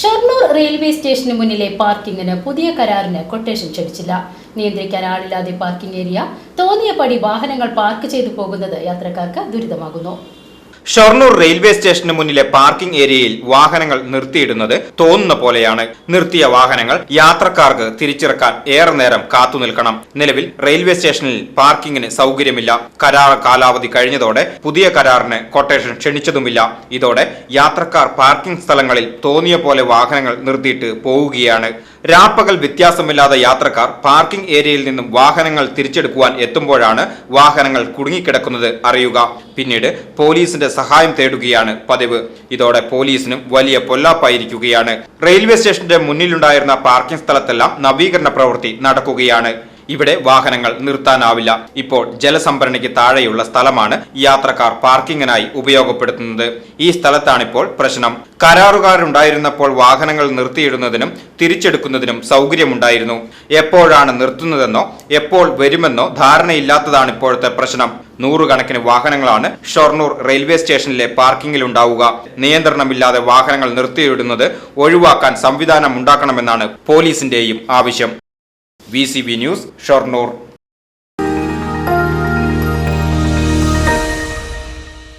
Shoranur railway സ്റ്റേഷന് മുന്നിലെ പാർക്കിങ്ങിന് പുതിയ കരാറിന് കൊട്ടേഷൻ ക്ഷണിച്ചില്ല. നിയന്ത്രിക്കാൻ ആളില്ലാതെ പാർക്കിംഗ് ഏരിയ തോന്നിയ പടി വാഹനങ്ങൾ പാർക്ക് ചെയ്തു പോകുന്നത് യാത്രക്കാർക്ക് ദുരിതമാകുന്നു. ഷൊർണൂർ റെയിൽവേ സ്റ്റേഷന് മുന്നിലെ പാർക്കിംഗ് ഏരിയയിൽ വാഹനങ്ങൾ നിർത്തിയിടുന്നത് തോന്നുന്ന പോലെയാണ്. നിർത്തിയ വാഹനങ്ങൾ യാത്രക്കാർക്ക് തിരിച്ചിറക്കാൻ ഏറെ നേരം കാത്തുനിൽക്കണം നിലവിൽ റെയിൽവേ സ്റ്റേഷനിൽ പാർക്കിംഗിന് സൗകര്യമില്ല. കരാർ കാലാവധി കഴിഞ്ഞതോടെ പുതിയ കരാറിന് കൊട്ടേഷൻ ക്ഷണിച്ചതുമില്ല. ഇതോടെ യാത്രക്കാർ പാർക്കിംഗ് സ്ഥലങ്ങളിൽ തോന്നിയ പോലെ വാഹനങ്ങൾ നിർത്തിയിട്ട് പോവുകയാണ്. രാപ്പകൽ വ്യത്യാസമില്ലാതെ യാത്രക്കാർ പാർക്കിംഗ് ഏരിയയിൽ നിന്നും വാഹനങ്ങൾ തിരിച്ചെടുക്കുവാൻ എത്തുമ്പോഴാണ് വാഹനങ്ങൾ കുടുങ്ങിക്കിടക്കുന്നത് അറിയുക. പിന്നീട് പോലീസിന്റെ സഹായം തേടുകയാണ് പതിവ്. ഇതോടെ പോലീസിനും വലിയ പൊല്ലാപ്പായിരിക്കുകയാണ്. റെയിൽവേ സ്റ്റേഷന്റെ മുന്നിലുണ്ടായിരുന്ന പാർക്കിംഗ് സ്ഥലത്തെല്ലാം നവീകരണ പ്രവൃത്തി നടക്കുകയാണ്. ഇവിടെ വാഹനങ്ങൾ നിർത്താനാവില്ല. ഇപ്പോൾ ജലസംഭരണിക്ക് താഴെയുള്ള സ്ഥലമാണ് യാത്രക്കാർ പാർക്കിങ്ങിനായി ഉപയോഗപ്പെടുത്തുന്നത്. ഈ സ്ഥലത്താണിപ്പോൾ പ്രശ്നം. കരാറുകാരുണ്ടായിരുന്നപ്പോൾ വാഹനങ്ങൾ നിർത്തിയിടുന്നതിനും തിരിച്ചെടുക്കുന്നതിനും സൗകര്യമുണ്ടായിരുന്നു. എപ്പോഴാണ് നിർത്തുന്നതെന്നോ എപ്പോൾ വരുമെന്നോ ധാരണയില്ലാത്തതാണ് ഇപ്പോഴത്തെ പ്രശ്നം. നൂറുകണക്കിന് വാഹനങ്ങളാണ് ഷൊർണൂർ റെയിൽവേ സ്റ്റേഷനിലെ പാർക്കിംഗിൽ ഉണ്ടാവുക നിയന്ത്രണമില്ലാതെ വാഹനങ്ങൾ നിർത്തിയിടുന്നത് ഒഴിവാക്കാൻ സംവിധാനം ഉണ്ടാക്കണമെന്നാണ് പോലീസിന്റെയും ആവശ്യം. V news Shoranur